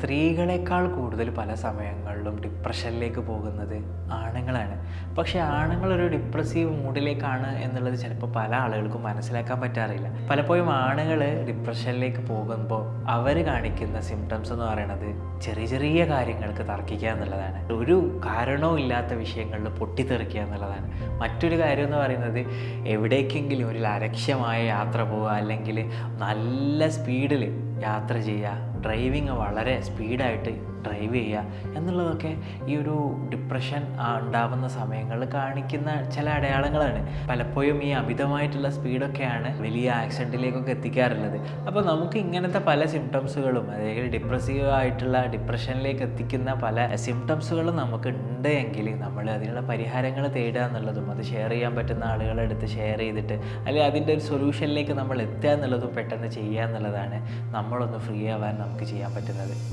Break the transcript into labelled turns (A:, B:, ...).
A: സ്ത്രീകളെക്കാൾ കൂടുതൽ പല സമയങ്ങളിലും ഡിപ്രഷനിലേക്ക് പോകുന്നത് ആണുങ്ങളാണ്. പക്ഷേ ആണുങ്ങളൊരു ഡിപ്രസീവ് മൂഡിലേക്കാണ് എന്നുള്ളത് ചിലപ്പോൾ പല ആളുകൾക്കും മനസ്സിലാക്കാൻ പറ്റാറില്ല. പലപ്പോഴും ആണുങ്ങൾ ഡിപ്രഷനിലേക്ക് പോകുമ്പോൾ അവർ കാണിക്കുന്ന സിംറ്റംസ് എന്ന് പറയുന്നത് ചെറിയ ചെറിയ കാര്യങ്ങൾക്ക് തർക്കിക്കുക എന്നുള്ളതാണ്. ഒരു കാരണവും ഇല്ലാത്ത വിഷയങ്ങളിൽ പൊട്ടിത്തെറിക്കുക എന്നുള്ളതാണ്. മറ്റൊരു കാര്യം എന്ന് പറയുന്നത് എവിടേക്കെങ്കിലും ഒരു ലക്ഷ്യമായ യാത്ര പോവുക അല്ലെങ്കിൽ നല്ല സ്പീഡിൽ യാത്ര ചെയ്യുക ഡ്രൈവിങ് വളരെ സ്പീഡായിട്ട് ഡ്രൈവ് ചെയ്യുക എന്നുള്ളതൊക്കെ ഈ ഒരു ഡിപ്രഷൻ ഉണ്ടാവുന്ന സമയങ്ങളിൽ കാണിക്കുന്ന ചില അടയാളങ്ങളാണ്. പലപ്പോഴും ഈ അമിതമായിട്ടുള്ള സ്പീഡൊക്കെയാണ് വലിയ ആക്സിഡന്റിലേക്കൊക്കെ എത്തിക്കാറുള്ളത്. അപ്പോൾ നമുക്ക് ഇങ്ങനത്തെ പല സിംറ്റംസുകളും അതായത് ഡിപ്രസീവ് ആയിട്ടുള്ള ഡിപ്രഷനിലേക്ക് എത്തിക്കുന്ന പല സിംറ്റംസുകളും നമുക്ക് ഉണ്ട് എങ്കിൽ നമ്മൾ അതിനുള്ള പരിഹാരങ്ങൾ തേടുക എന്നുള്ളതും അത് ഷെയർ ചെയ്യാൻ പറ്റുന്ന ആളുകളെ അടുത്ത് ഷെയർ ചെയ്തിട്ട് അല്ലെങ്കിൽ അതിന്റെ ഒരു സൊല്യൂഷനിലേക്ക് നമ്മൾ എത്തുക എന്നുള്ളതും പെട്ടെന്ന് ചെയ്യുക എന്നുള്ളതാണ്. നമ്മളൊന്ന് ഫ്രീ ആവാൻ നമുക്ക് ചെയ്യാൻ പറ്റുന്നത്.